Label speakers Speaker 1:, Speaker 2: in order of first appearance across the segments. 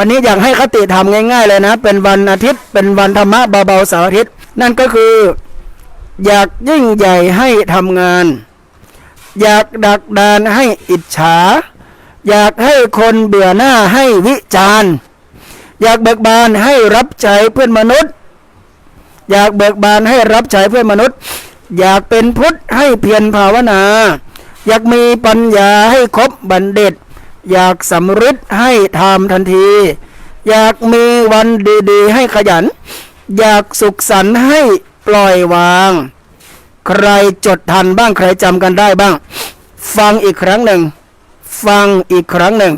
Speaker 1: วันนี้อยากให้คติธรรมง่าย ๆ เลยนะ เป็นวันอาทิตย์ เป็นวันธรรมะเบาๆเสาร์อาทิตย์ นั่นก็คือ อยากยิ่งใหญ่ให้ทำงาน อยากดักดานให้อิจฉา อยากให้คนเบื่อหน้าให้วิจารณ์อยากเบิกบานให้รับใช้เพื่อนมนุษย์ อยากเบิกบานให้รับใช้เพื่อนมนุษย์ อยากเป็นพุทธให้เพียรภาวนา อยากมีปัญญาให้ครบบัณฑิต อยากสำฤทธิ์ให้ทำทันที อยากมีวันดีๆ ให้ขยัน อยากสุขสันต์ให้ปล่อยวาง ใครจดทันบ้างใครจำกันได้บ้าง ฟังอีกครั้งหนึ่ง ฟังอีกครั้งหนึ่ง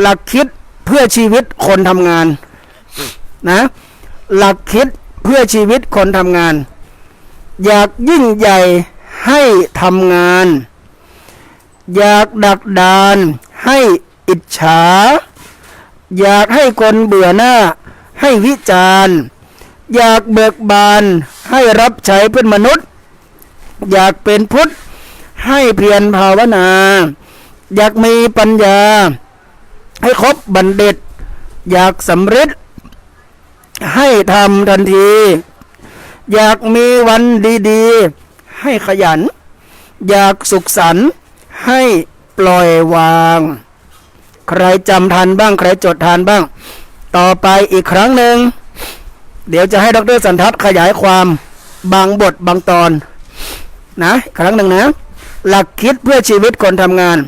Speaker 1: หลักคิดเพื่อชีวิตคนทำงานนะ หลักคิดเพื่อชีวิตคนทำงาน อยากยิ่งใหญ่ให้ทำงาน อยากดักดาน ให้อิจฉา อยากให้คนเบื่อหน้า ให้วิจารณ์ อยากเบิกบาน ให้รับใช้เพื่อนมนุษย์ อยากเป็นพุทธ ให้เพียรภาวนา อยากมีปัญญา ให้ครบบัณฑิต อยากสำเร็จ ให้ทำทันที อยากมีวันดีๆ ให้ขยัน อยากสุขสันต์ ให้ปล่อยวาง ใครจำทันบ้าง ใครจดทันบ้าง ต่อไปอีกครั้งหนึ่ง เดี๋ยวจะให้ดรสันทัศน์ขยายความบางบทบางตอน นะ ครั้งหนึ่งนะ หลักคิดเพื่อชีวิตคนทำงาน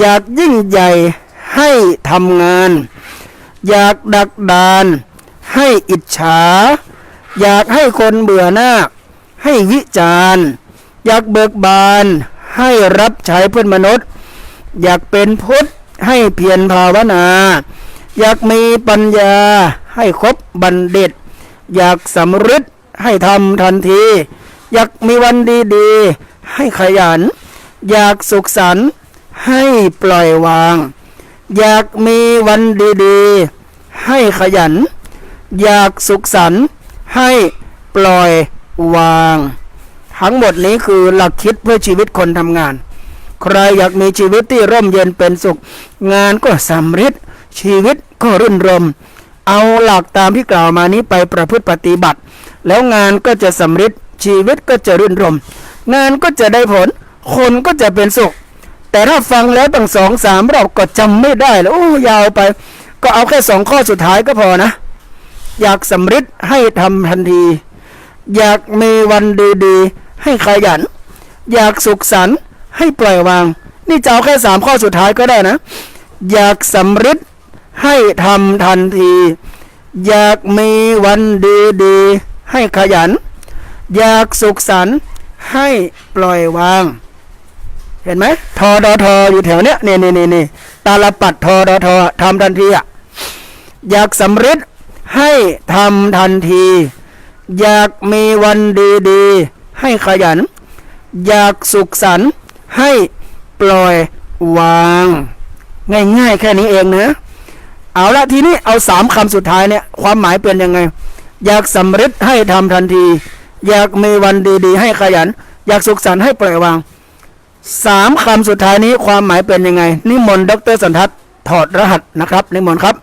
Speaker 1: อยากยิ่งใหญ่ให้ทำงาน อยากดักดานให้อิจฉา อยากให้คนเบื่อหน้า ให้วิจารณ์ อยากเบิกบาน ให้รับใช้เพื่อนมนุษย์ อยากเป็นพุทธให้เพียรภาวนา อยากมีปัญญาให้ครบบัณฑิต อยากสำฤทธิ์ให้ทำทันที อยากมีวันดีๆ ให้ขยัน อยากสุขสันต์ให้ปล่อยวาง อยากมีวันดีๆ ให้ขยัน อยากสุขสันต์ให้ปล่อยวาง ทั้งหมดนี้คือหลักคิดเพื่อชีวิตคนทำงาน ใครอยากมีชีวิตที่ร่มเย็นเป็นสุข งานก็สำเร็จชีวิตก็รื่นรม เอาหลักตามที่กล่าวมานี้ไปประพฤติปฏิบัติ แล้วงานก็จะสำเร็จชีวิตก็จะรื่นรม งานก็จะได้ผล คนก็จะเป็นสุข แต่ถ้าฟังแล้วตั้งสองสามรอบก็จำไม่ได้แล้วโอ้ยาวไป ก็เอาแค่สองข้อสุดท้ายก็พอนะ อยากสำเร็จให้ทำทันที อยากมีวันดีๆ ให้ขยัน อยากสุขสันต์ให้ปล่อยวาง นี่จะเอาแค่สามข้อสุดท้ายก็ได้นะ อยากสำเร็จให้ทำทันที อยากมีวันดีๆให้ขยัน อยากสุขสันต์ให้ปล่อยวาง เห็นไหมทอดอทออยู่แถวเนี้ยนี่นี่นี่นี่ตาลปัดทอดอทอทำทันทีอะอยากสำเร็จให้ทำทันที อยากมีวันดีๆ ให้ขยัน อยากสุขสันต์ให้ปล่อยวาง ง่ายๆแค่นี้เองนะ เอาละทีนี้เอาสามคำสุดท้ายเนี่ย ความหมายเป็นยังไง อยากสำเร็จให้ทำทันที อยากมีวันดี ๆ ให้ขยัน อยากสุขสันต์ให้ปล่อยวางสามคำสุดท้ายนี้ความหมายเป็นยังไง นิมนต์ดรสันทัศน์ถอดรหัสนะครับ นิมนต์ครับ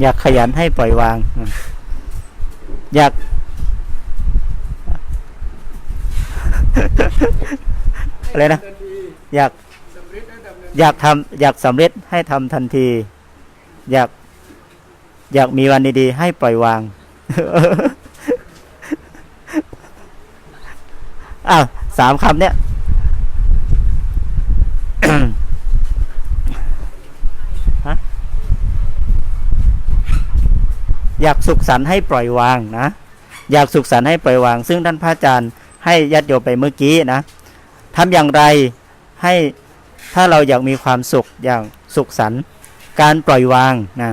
Speaker 2: อยากขยันให้ปล่อยวาง อยาก อะไรนะ อยาก อยากทำอยากสำเร็จให้ทำทันที อยาก อยากมีวันดีๆ ให้ปล่อยวางอ้าวสามคำเนี่ย อยากสุขสันต์ให้ปล่อยวางนะ อยากสุขสันต์ให้ปล่อยวาง ซึ่งท่านพระอาจารย์ให้ยัดโยมไปเมื่อกี้นะทำอย่างไรให้ถ้าเราอยากมีความสุขอย่างสุขสันต์การปล่อยวางนะ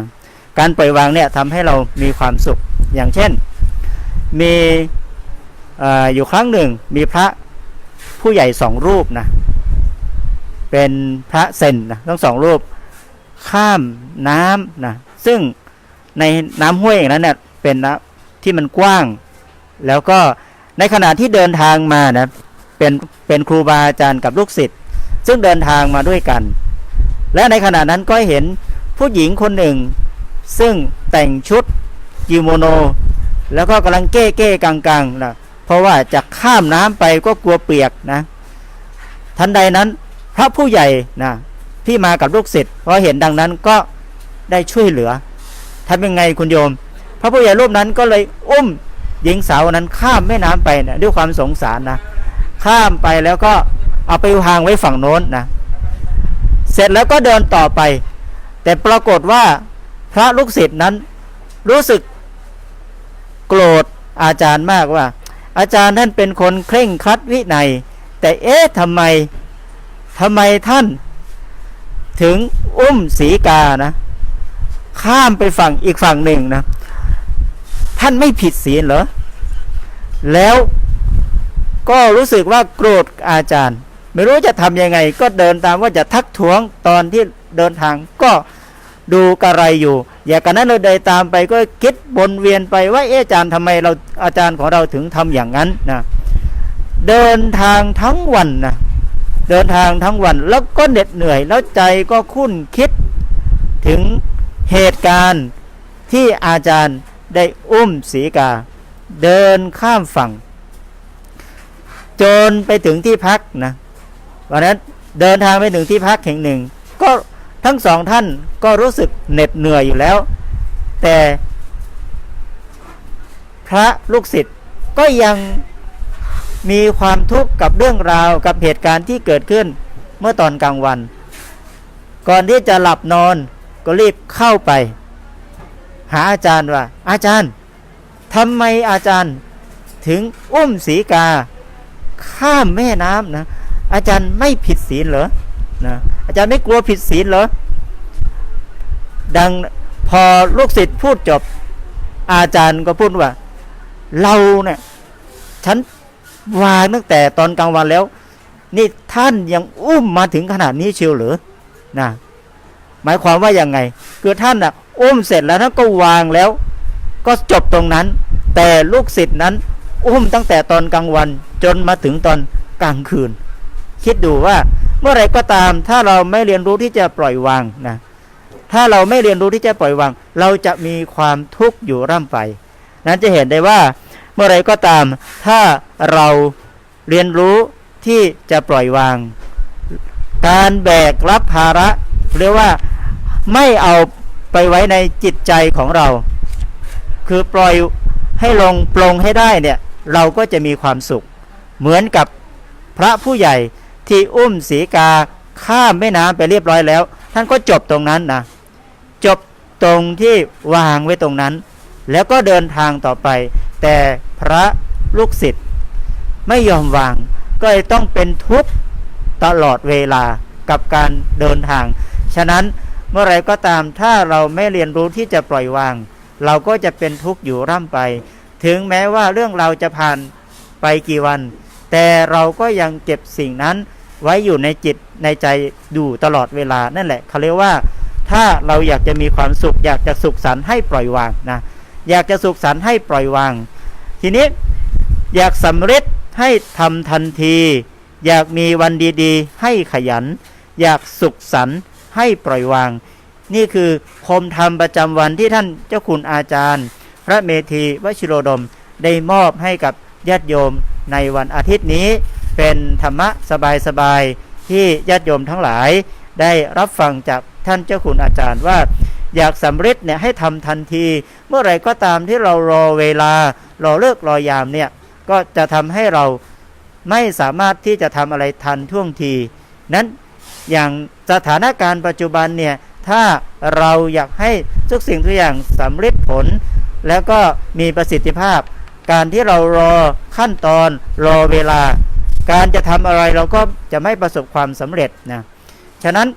Speaker 2: การปล่อยวางเนี่ยทำให้เรามีความสุขอย่างเช่น มีอออยู่ครั้งหนึ่งมีพระผู้ใหญ่สองรูปนะเป็นพระเซนนะทั้งสองรูปข้ามน้ำนะซึ่ง ในน้ำห้วยอย่างนั้นเนี่ยเป็นน้ำที่มันกว้าง แล้วก็ในขณะที่เดินทางมานะเป็นเป็นครูบาอาจารย์กับลูกศิษย์ซึ่งเดินทางมาด้วยกัน และในขณะนั้นก็เห็นผู้หญิงคนหนึ่ง ซึ่งแต่งชุดกิโมโน แล้วก็กำลังเก้เก้กังกังๆนะเพราะว่าจะข้ามน้ำไปก็กลัวเปียกนะ ทันใดนั้นพระผู้ใหญ่นะที่มากับลูกศิษย์พอเห็นดังนั้นก็ได้ช่วยเหลือ ทำยังไงคุณโยม พระผู้ใหญ่รูปนั้นก็เลยอุ้มหญิงสาวนั้นข้ามแม่น้ำไปนะด้วยความสงสารนะข้ามไปแล้วก็เอาไปวางไว้ฝั่งโน้นนะเสร็จแล้วก็เดินต่อไป แต่ปรากฏว่าพระลูกศิษย์นั้นรู้สึกโกรธอาจารย์มากว่า อาจารย์ท่านเป็นคนเคร่งครัดวินัย แต่เอ๊ะทำไมทำไมท่าน ถึงอุ้มสีกานะ ข้ามไปฝั่งอีกฝั่งหนึ่งนะ ท่านไม่ผิดศีลเหรอ แล้วก็รู้สึกว่าโกรธอาจารย์ ไม่รู้จะทำยังไง ก็เดินตามว่าจะทักท้วงตอนที่เดินทางก็ดูกระไรอยู่ อย่ากันนั้นเราเดินตามไปก็คิดวนเวียนไปว่าเอะอาจารย์ทำไมเราอาจารย์ของเราถึงทำอย่างนั้นนะเดินทางทั้งวันนะเดินทางทั้งวันแล้วก็เหน็ดเหนื่อยแล้วใจก็คุ้นคิดถึง เหตุการณ์ที่อาจารย์ได้อุ้มสีกา เดินข้ามฝั่ง จนไปถึงที่พักนะวันนั้นเดินทางไปถึงที่พักแห่งหนึ่ง ก็ทั้งสองท่านก็รู้สึกเหน็ดเหนื่อยอยู่แล้ว แต่พระลูกศิษย์ก็ยังมีความทุกข์กับเรื่องราวกับเหตุการณ์ที่เกิดขึ้นเมื่อตอนกลางวัน ก่อนที่จะหลับนอน ก็รีบเข้าไป หาอาจารย์ว่า อาจารย์ทำไมอาจารย์ถึงอุ้มสีกา ข้ามแม่น้ำนะอาจารย์ไม่ผิดศีลเหรอนะอาจารย์ไม่กลัวผิดศีลเหรอ ดังพอลูกศิษย์พูดจบ อาจารย์ก็พูดว่า เราเนี่ยฉันวางตั้งแต่ตอนกลางวันแล้ว นี่ท่านยังอุ้มมาถึงขนาดนี้เชียวเหรือนะ หมายความว่าอยังไง คือท่านอะอุ้มเสร็จแล้วท่านก็วางแล้ว ก็จบตรงนั้น แต่ลูกศิษย์นั้น อุ้มตั้งแต่ตอนกลางวันจนมาถึงตอนกลางคืน คิดดูว่าเมื่อไรก็ตามถ้าเราไม่เรียนรู้ที่จะปล่อยวางนะถ้าเราไม่เรียนรู้ที่จะปล่อยวาง เราจะมีความทุกข์อยู่ร่ำไป นั้นจะเห็นได้ว่า เมื่อไรก็ตาม ถ้าเราเรียนรู้ที่จะปล่อยวาง การแบกรับภาระเรียกว่า ไม่เอาไปไว้ในจิตใจของเรา คือปล่อยให้ลงปลงให้ได้เนี่ย เราก็จะมีความสุข เหมือนกับพระผู้ใหญ่ที่อุ้มสีกาข้ามแม่น้ำไปเรียบร้อยแล้ว ท่านก็จบตรงนั้นนะจบตรงที่วางไว้ตรงนั้น แล้วก็เดินทางต่อไป แต่พระลูกศิษย์ไม่ยอมวาง ก็เลยต้องเป็นทุกข์ตลอดเวลากับการเดินทาง ฉะนั้น เมื่อไรก็ตามถ้าเราไม่เรียนรู้ที่จะปล่อยวาง เราก็จะเป็นทุกข์อยู่ร่ำไป ถึงแม้ว่าเรื่องเราจะผ่านไปกี่วัน แต่เราก็ยังเก็บสิ่งนั้นไว้อยู่ในจิตในใจดูตลอดเวลานั่นแหละเขาเรียกว่าถ้าเราอยากจะมีความสุข อยากจะสุขสันต์ให้ปล่อยวางนะอยากจะสุขสันต์ให้ปล่อยวาง ทีนี้อยากสำเร็จให้ทำทันที อยากมีวันดีๆ ให้ขยัน อยากสุขสันต์ ให้ปล่อยวาง นี่คือคมธรรมประจำวันที่ท่านเจ้าคุณอาจารย์ พระเมธีวชิโรดมได้มอบให้กับญาติโยมในวันอาทิตย์นี้ เป็นธรรมะสบายๆที่ญาติโยมทั้งหลาย ได้รับฟังจากท่านเจ้าคุณอาจารย์ว่าอยากสำเร็จเนี่ยให้ทำทันที เมื่อไรก็ตามที่เรารอเวลารอเลิกรอยามเนี่ยก็จะทำให้เราไม่สามารถที่จะทำอะไรทันท่วงที นั้น อย่างสถานการณ์ปัจจุบันเนี่ยถ้าเราอยากให้ทุกสิ่งทุกอย่างสำเร็จผล แล้วก็มีประสิทธิภาพ การที่เรารอขั้นตอนรอเวลา การจะทำอะไรเราก็จะไม่ประสบความสำเร็จนะฉะนั้น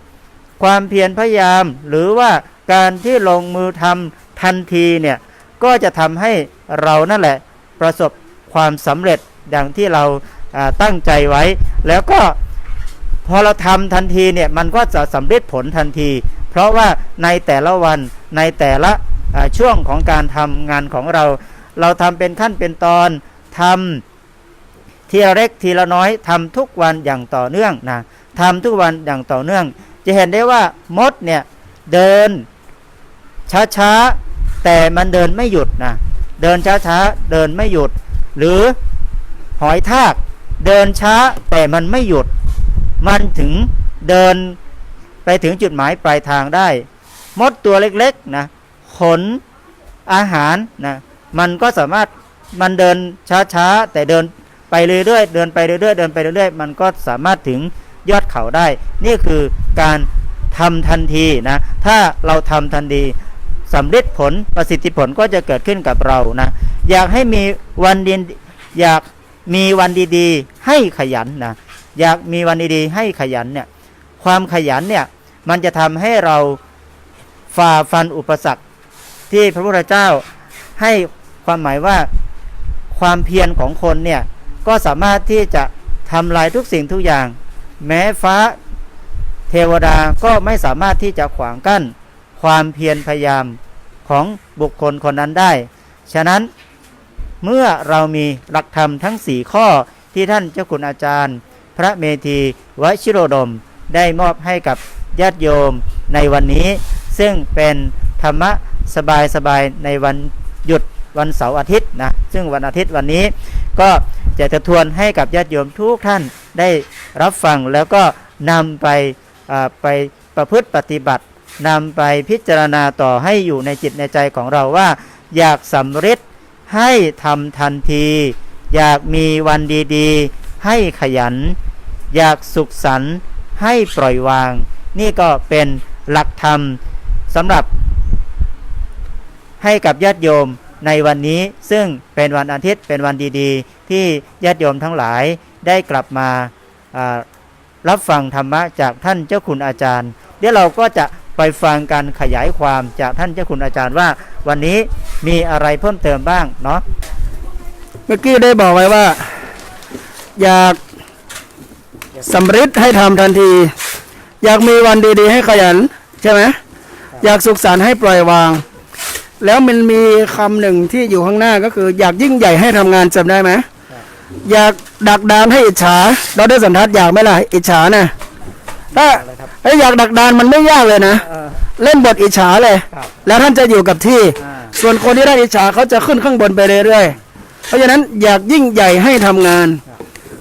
Speaker 2: ความเพียรพยายามหรือว่าการที่ลงมือทำทันทีเนี่ยก็จะทำให้เรานั่นแหละประสบความสำเร็จดังที่เราอ่าตั้งใจไว้ แล้วก็ พอเราทำทันทีเนี่ยมันก็จะสำเร็จผลทันที เพราะว่าในแต่ละวันในแต่ละช่วงของการทำงานของเรา เราทำเป็นขั้นเป็นตอนททีละเล็กทีละน้อยทำทุกวันอย่างต่อเนื่องนะทำทุกวันอย่างต่อเนื่อง จะเห็นได้ว่ามดเนี่ยเดินช้าๆแต่มันเดินไม่หยุดนะเดินช้าๆเดินไม่หยุด หรือหอยทากเดินช้าแต่มันไม่หยุด มันถึงเดินไปถึงจุดหมายปลายทางได้ มดตัวเล็กๆนะขนอาหารนะมันก็สามารถมันเดินช้าๆ แต่เดินไปเรื่อยๆเดินไปเรื่อยๆเดินไปเรื่อยๆ มันก็สามารถถึงยอดเขาได้ นี่คือการทำทันทีนะถ้าเราทำทันทีสำเร็จผลประสิทธิผลก็จะเกิดขึ้นกับเรานะอยากให้มีวันดีอยากมีวันดีๆ ให้ขยันนะ อยากมีวันดีๆให้ขยันเนี่ยความขยันเนี่ยมันจะทำให้เราฝ่าฟันอุปสรรค ที่พระพุทธเจ้าให้ความหมายว่าความเพียรของคนเนี่ยก็สามารถที่จะทำลายทุกสิ่งทุกอย่าง แม้ฟ้าเทวดาก็ไม่สามารถที่จะขวางกั้น ความเพียรพยายามของบุคคลคนนั้นได้ ฉะนั้นเมื่อเรามีหลักธรรมทั้ง 4 ข้อที่ท่านเจ้าคุณอาจารย์ พระเมธีวชิโรดมได้มอบให้กับญาติโยมในวันนี้ ซึ่งเป็นธรรมะสบายๆในวันหยุดวันเสาร์อาทิตย์นะซึ่งวันอาทิตย์วันนี้ ก็จะจะทวนให้กับญาติโยมทุกท่านได้รับฟังแล้วก็นำไปไปประพฤติปฏิบัตินำไปพิจารณาต่อให้อยู่ในจิตในใจของเราว่า อยากสำเร็จให้ทำทันที อยากมีวันดีๆ ให้ขยัน อยากสุขสันต์ให้ปล่อยวาง นี่ก็เป็นหลักธรรมสำหรับให้กับญาติโยมในวันนี้ซึ่งเป็นวันอาทิตย์เป็นวันดีๆ ที่ญาติโยมทั้งหลายได้กลับมาอ่ารับฟังธรรมะจากท่านเจ้าคุณอาจารย์ เดี๋ยวเราก็จะไปฟังการขยายความจากท่านเจ้าคุณอาจารย์ว่า วันนี้มีอะไรเพิ่มเติมบ้างเนาะ
Speaker 1: เมื่อกี้ได้บอกไว้ว่า อยาก สำเร็จให้ทำทันที อยากมีวันดีๆ ให้ขยัน ใช่ไหมอยากสุขสันต์ให้ปล่อยวาง แล้วมันมีคำหนึ่งที่อยู่ข้างหน้าก็คือ อยากยิ่งใหญ่ให้ทำงานจำได้ไหมอยากดักดานให้อิจฉาเราได้สันทัดอยากไหมล่ะอิจฉานะถ้าถ้าอยากดักดานมันไม่ยากเลยนะ เล่นบทอิจฉาเลย
Speaker 2: ครับ
Speaker 1: แล้วท่านจะอยู่กับที่
Speaker 2: อ่า
Speaker 1: ส่วนคนที่ได้อิจฉาเขาจะขึ้นข้างบนไปเรื่อยๆเพราะฉะนั้นอยากยิ่งใหญ่ให้ทำงาน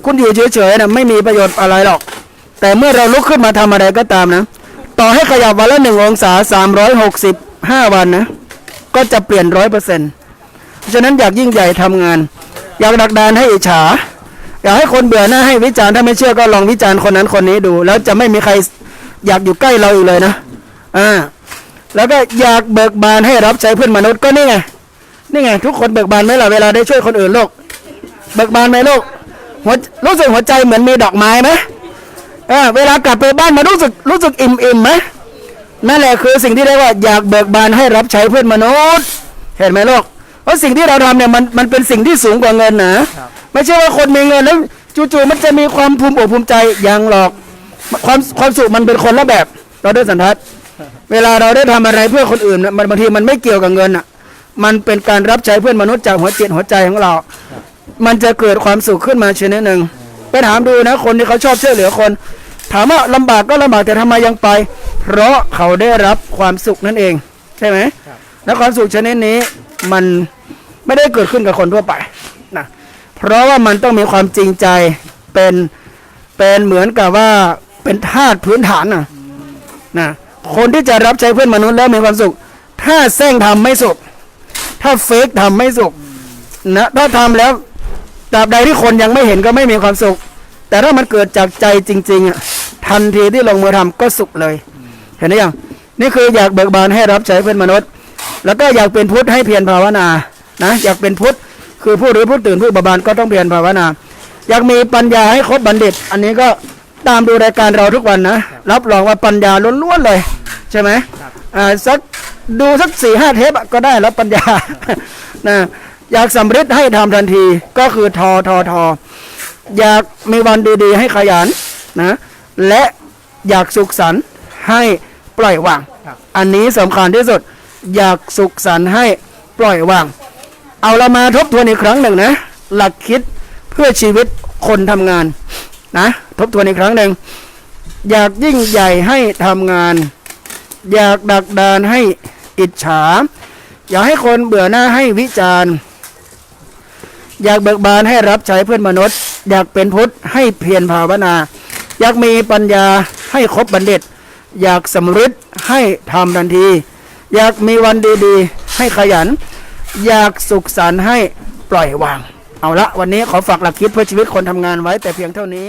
Speaker 1: คุณอยู่เฉยๆนะไม่มีประโยชน์อะไรหรอก แต่เมื่อเราลุกขึ้นมาทำอะไรก็ตามนะ ต่อให้ขยับวันละหนึ่งองศาสามร้อยหกสิบห้าวันนะ ก็จะเปลี่ยนร้อยเปอร์เซ็นต์เพราะฉะนั้นอยากยิ่งใหญ่ทำงาน อยากดักดานให้อิจฉา อยากให้คนเบื่อหน้าให้วิจารณ์ถ้าไม่เชื่อก็ลองวิจารณ์คนนั้นคนนี้ดู แล้วจะไม่มีใครอยากอยู่ใกล้เราอีกเลยนะอ่าแล้วก็อยากเบิกบานให้รับใช้เพื่อนมนุษย์ก็นี่ไงนี่ไงทุกคนเบิกบานไหมล่ะเวลาได้ช่วยคนอื่นโลก เบิกบานไหมโลก หัวรู้สึกหัวใจเหมือนมีดอกไม้ไหมเออเวลากลับไปบ้านมารู้สึกรู้สึกอิ่มอิ่มไหมนั่นแหละคือสิ่งที่เรียกว่าอยากเบิกบานให้รับใช้เพื่อนมนุษย์ เห็นไหมโลกเพราะสิ่งที่เราทำเนี่ยมันมันเป็นสิ่งที่สูงกว่าเงินนะไม่ใช่ว่าคนมีเงินแล้วจู่ๆมันจะมีความภูมิอกภูมิใจยังหรอกความความสุขมันเป็นคนละแบบ เราได้สันทัด เวลาเราได้ทำอะไรเพื่อคนอื่นน่ะมันบางทีมันไม่เกี่ยวกับเงินอะ มันเป็นการรับใช้เพื่อนมนุษย์จากหัวจิตหัวใจของเรา มันจะเกิดความสุขขึ้นมาชนิดหนึ่งไปถามดูนะ คนที่เขาชอบช่วยเหลือคน ถามว่าลำบากก็ลำบากแต่ทำไมยังไป เพราะเขาได้รับความสุขนั่นเอง ใช่ไหมและความสุขชนิดนี้มันไม่ได้เกิดขึ้นกับคนทั่วไปนะเพราะว่ามันต้องมีความจริงใจเป็นเป็นเหมือนกับว่าเป็นธาตุพื้นฐานน่ะนะคนที่จะรับใช้เพื่อนมนุษย์แล้วมีความสุข ถ้าแซงทำไม่สุข ถ้าเฟกทำไม่สุขนะถ้าทำแล้ว ตราบใดที่คนยังไม่เห็นก็ไม่มีความสุข แต่ถ้ามันเกิดจากใจจริงๆอะทันทีที่ลงมือทำก็สุขเลย เห็นไหมยังนี่คืออยากเบิกบานให้รับใช้เพื่อนมนุษย์ แล้วก็อยากเป็นพุทธให้เพียรภาวนานะอยากเป็นพุทธคือผู้รู้ผู้ตื่นผู้บาบานก็ต้องเพียรภาวนา อยากมีปัญญาให้ครบบัณฑิต อันนี้ก็ตามดูรายการเราทุกวันนะรับรองว่าปัญญาล้วนๆเลย ใช่ไหมอ่าสักดูสักสี่ห้าเทปก็ได้แล้วปัญญานะ อยากสำเร็จให้ทำทันทีก็คือทอทอทออยากมีวันดีๆ ให้ขยันนะและอยากสุขสันต์ให้ปล่อยวาง อันนี้สำคัญที่สุด อยากสุขสันต์ให้ปล่อยวาง เอาเรามาทบทวนอีกครั้งหนึ่งนะ หลักคิดเพื่อชีวิตคนทำงานนะทบทวนอีกครั้งหนึ่งอยากยิ่งใหญ่ให้ทำงาน อยากดักดานให้อิจฉา อยากให้คนเบื่อหน้าให้วิจารณ์ อยากเบิกบานให้รับใช้เพื่อนมนุษย์ อยากเป็นพุทธให้เพียรภาวนา อยากมีปัญญาให้ครบบัณฑิต อยากสำฤทธิ์ให้ทำทันที อยากมีวันดีๆ ให้ขยัน อยากสุขสันต์ให้ปล่อยวาง เอาละวันนี้ขอฝากหลักคิดเพื่อชีวิตคนทำงานไว้แต่เพียงเท่านี้